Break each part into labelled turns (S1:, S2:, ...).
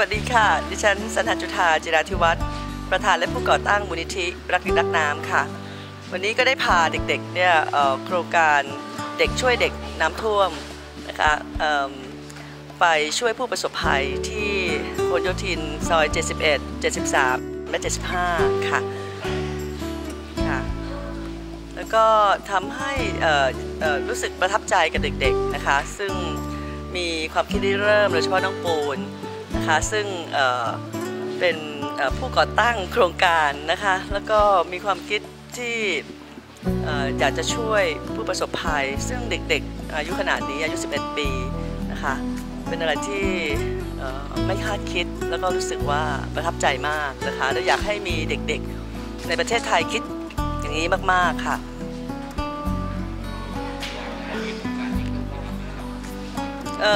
S1: วัสดีค่ะ ดิฉันสันทจุธาจิราธิวัฒน์ประธานและผู้ก่อตั้งมูลนิธิรักดินรักน้ำค่ะ วันนี้ก็ได้พาเด็กๆเนี่ยโครงการเด็กช่วยเด็กน้ำท่วมนะคะไปช่วยผู้ประสบภัยที่พหลโยธินซอย 71 73 และ 75 ค่ะค่ะแล้วก็ทำให้รู้สึกประทับใจกับเด็กๆนะคะ ซึ่งมีความคิดริเริ่มโดยเฉพาะน้องปูน นะคะซึ่งเเป็นผู้ก่อตั้งโครงการนะคะแล้วก็มีความคิดที่ออยากจะช่วยผู้ประสบภัย ซึ่งเด็กๆอายุขนาดนี้อายุ 11 ปีนะคะเป็นอะไรที่ไม่คาดคิดแล้วก็รู้สึกว่าประทับใจมากนะคะและอยากให้มีเด็กๆในประเทศไทยคิดอย่างนี้มากๆค่ะ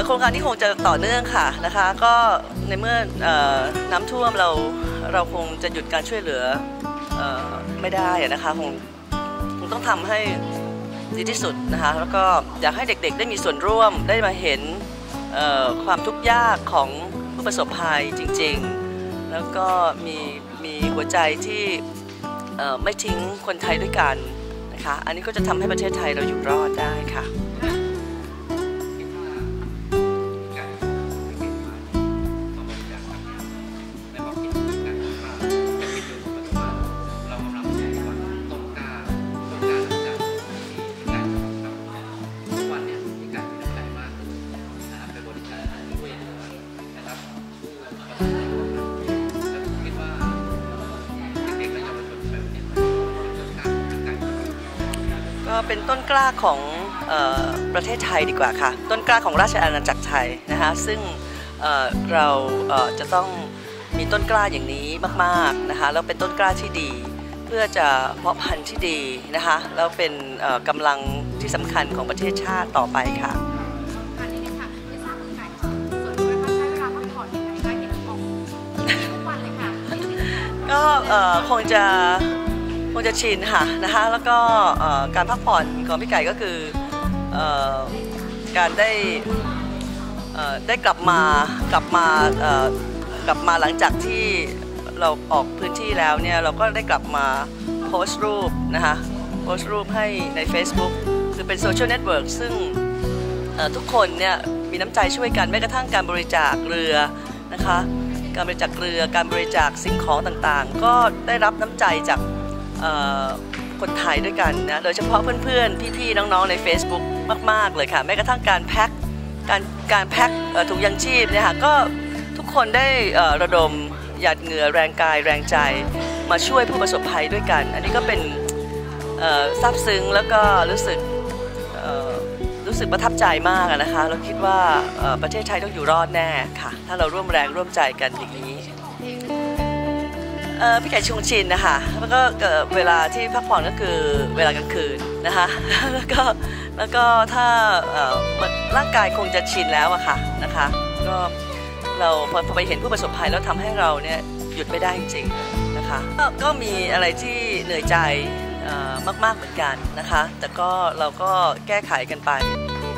S1: โครงการที่คงจะต่อเนื่องค่ะนะคะ ก็ในเมื่ออน้ำท่วมเราเราคงจะหยุดการช่วยเหลืออไม่ได้นะคะคงคงต้องทำให้ดีที่สุดนะคะแล้วก็อยากให้เด็กๆ ได้มีส่วนร่วมได้มาเห็นความทุกข์ยากของผู้ประสบภัยจริงๆ แล้วก็มีมีหัวใจที่ไม่ทิ้งคนไทยด้วยกันนะคะอันนี้ก็จะทำให้ประเทศไทยเราอยู่รอดได้ค่ะ เป็นต้นกล้าของเออประเทศไทยดีกว่าค่ะ ต้นกล้าของราชอาณาจักรไทยนะคะซึ่งเอ่อเราเอ่อจะต้องมีต้นกล้าอย่างนี้มากๆนะคะแล้วเป็นต้นกล้าที่ดี เพื่อจะเพาะพันธุ์ที่ดีนะคะแล้วเป็นเอ่อกำลังที่สำคัญของประเทศชาติต่อไปค่ะ
S2: ค่ะนี่เลยค่ะไม่ทราบคุณไก่ส่วนตัวนะคะใช้เวลาพักผ่อนยังไงคะเห็นออกทุกวันเลยค่ะ
S1: ก็เอ่อคงจะ คงจะชินค่ะนะคะแล้วก็การพักผ่อนของพี่ไก่ก็คืออการได้ได้กลับมากลับมากลับมาหลังจากที่เราออกพื้นที่แล้วเนี่ยเราก็ได้กลับมาโพสต์รูปนะคะโพสต์รูปให้ใน Facebook คือเป็นโซเชียลเน็ตเวิร์กซึ่งทุกคนเนี่ยมีน้ำใจช่วยกันแม้กระทั่งการบริจาคเรือนะคะการบริจาคเรือการบริจาคสิ่งของต่างๆ ก็ได้รับน้ำใจจาก คนไทยด้วยกันนะโดยเฉพาะเพื่อนๆ พี่ๆ น้องๆ ใน Facebook มาก ๆ เลยค่ะ แม้กระทั่งการแพ็คการการแพ็คถุงยังชีพเนี่ยค่ะก็ทุกคนได้ระดมหยาดเหงื่อแรงกายแรงใจมาช่วยผู้ประสบภัยด้วยกัน อันนี้ก็เป็นซาบซึ้งแล้วก็รู้สึกรู้สึกประทับใจมากนะคะ เราคิดว่าประเทศไทยต้องอยู่รอดแน่ค่ะ ถ้าเราร่วมแรงร่วมใจกันอย่างนี้ เออพี่ไก่ชงชินนะคะแล้วก็เอ่อเวลาที่พักผ่อนก็คือเวลากลางคืนนะคะแล้วก็แล้วก็ถ้าเออร่างกายคงจะชินแล้วอะค่ะนะคะก็เราพอไปเห็นผู้ประสบภัยแล้วทำให้เราเนี่ยหยุดไม่ได้จริงๆนะคะก็มีอะไรที่เหนื่อยใจมากๆเหมือนกันนะคะ แต่ก็เราก็แก้ไขกันไป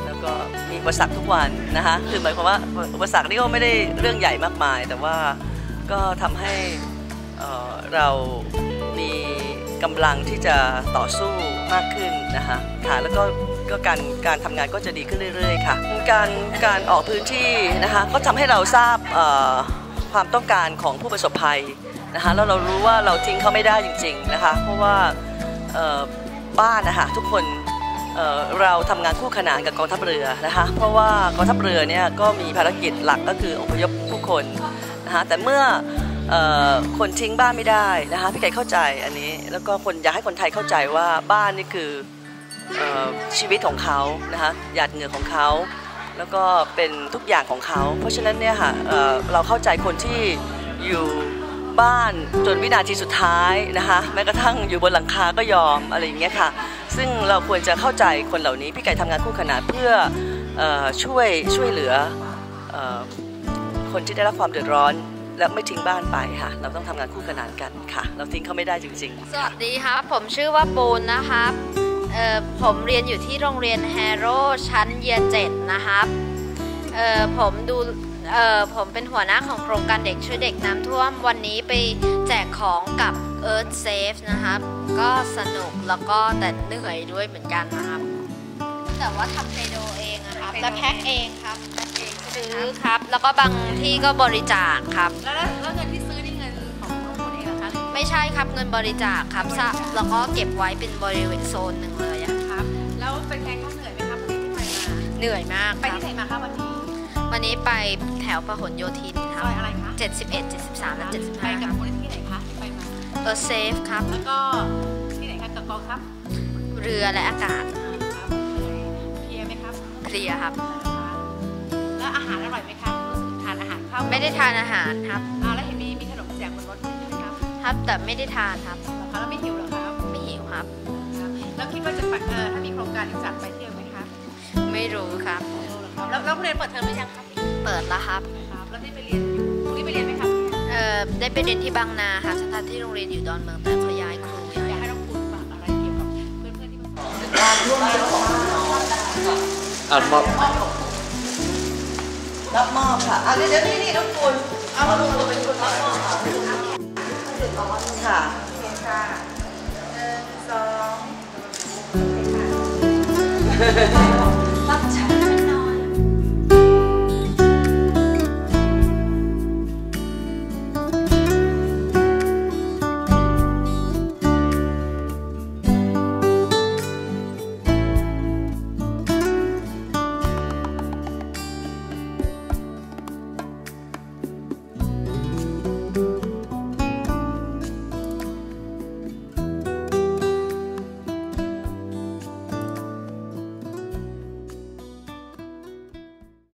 S1: แล้วก็มีอุปสรรคทุกวันนะคะคือหมายความว่าอุปสรรคนี่ก็ไม่ได้เรื่องใหญ่มากมาย แต่ว่าก็ทำให้ เอ่อเรามีกำลังที่จะต่อสู้มากขึ้นนะคะค่ะแล้วก็ก็การการทำงานก็จะดีขึ้นเรื่อยๆค่ะ การการออกพื้นที่นะคะก็ทำให้เราทราบความต้องการของผู้ประสบภัยนะคะแล้วเรารู้ว่าเราทิ้งเขาไม่ได้จริง ๆนะคะ เพราะว่าบ้านนะคะทุกคนเเราทำงานคู่ขนานกับกองทัพเรือนะคะเพราะว่ากองทัพเรือเนี่ยก็มีภารกิจหลักก็คืออพยพผู้คนนะคะแต่เมื่อ คนทิ้งบ้านไม่ได้นะคะพี่ไก่เข้าใจอันนี้ แล้วก็คนอยากให้คนไทยเข้าใจว่าบ้านนี่คืออชีวิตของเขานะคะหยาดเหงื่อของเขาแล้วก็เป็นทุกอย่างของเขา เพราะฉะนั้นเนี่ยค่ะเเราเข้าใจคนที่อยู่บ้านจนวินาทีสุดท้ายนะคะแม้กระทั่งอยู่บนหลังคาก็ยอมอะไรอย่างเงี้ยค่ะ ซึ่งเราควรจะเข้าใจคนเหล่านี้ พี่ไก่ทำงานคู่ขนานเพื่ออช่วยช่วยเหลืออคนที่ได้รับความเดือดร้อน และไม่ทิ้งบ้านไปค่ะ เราต้องทำงานคู่ขนานกันค่ะ เราทิ้งเขาไม่ได้จริง ๆ
S2: สวัสดีครับ ผมชื่อว่าปูนนะครับเอ่อผมเรียนอยู่ที่โรงเรียนแฮโร่ชั้นเยียเจ็ดนะครับเอ่อผมดู
S3: เอ่อผมเป็นหัวหน้าของโครงการเด็กช่วยเด็กน้ำท่วมวันนี้ไปแจกของกับ Earth Safe นะครับ ก็สนุกแล้วก็แต่เหนื่อยด้วยเหมือนกันนะครับ แต่ว่าทำเพโดเองนะครับและแพ็คเองครับแพ็คเองซื้อครับ แล้วก็บางที่ก็บริจาคครับ
S2: แล้วแล้วแล้วเงินที่ซื้อนี่เงินของพวกคุณเองเหรอคะหรือ
S3: ไม่ใช่ครับเงินบริจาคครับซะแล้วก็เก็บไว้เป็นบริเวณโซนหนึ่งเลยอะ
S2: ครับ แล้วเป็นไงคะเหนื่อยไหมคะวันนี้ที่ไปมา
S3: เหนื่อยมาก
S2: ไป
S3: ครับ
S2: ที่ไหนมาคะวันนี้
S3: วันนี้ไปแถวพหลโยธินค
S2: ซ
S3: รับ
S2: อยอะไรคะ
S3: 71 73และ75
S2: ไป
S3: ค
S2: กับ
S3: รับ
S2: มูลนิธิไหนคะที่ไปมา
S3: เออเซฟครับ
S2: แล้วก็ที่ไหนคะกับกองทัพ
S3: เรือและอากาศ
S2: รับ
S3: เพลียครับ
S2: แล้วอาหารอร่อยไหมคะรู้สึกทานอาหารข้าว
S3: ไม่ได้ทานอาหารครับ
S2: อ่าแล้วเห็นมีมีขนมแจกบนรถด้วยใช่ไหมครับ
S3: ครับแต่ไม่ได้ทานครับ
S2: เหรอคะแล้วไม่หิวเหรอครับ
S3: ไม่หิวครับ
S2: ครับแล้วคิดว่าจะไปเออถ้ามีโครงการอีกจัดไปเที่ยวไหมคะ
S3: ไม่รู้ครับ
S2: ไม่รู้เหรอครับแล้วแล้วเรียนเปิดเทอมหรือยังคะ
S3: เปิดแล้วครับ
S2: ครับแล้วได้ไปเรียนอยู่พรุ่งนี้ไปเรียนไหมครับ
S3: เอ่อได้ไปเรียนที่บางนาครับสถานที่โรงเรียนอยู่ดอนเมืองแต่เขาย้ายครู
S2: อยาก
S3: ย้าย
S2: ให้น้องคุณฝากอะไรเกี่ยวกับเพื่อนๆที่มา
S4: อ่านมอบ
S1: รับมอบค่ะอะเดี๋ยวเดี๋ยวนี่นี่น้องคุณเอามาดูเป็นคนรับมอบค่ะค่ะ
S2: เรียนค่ะหนึ่งสอง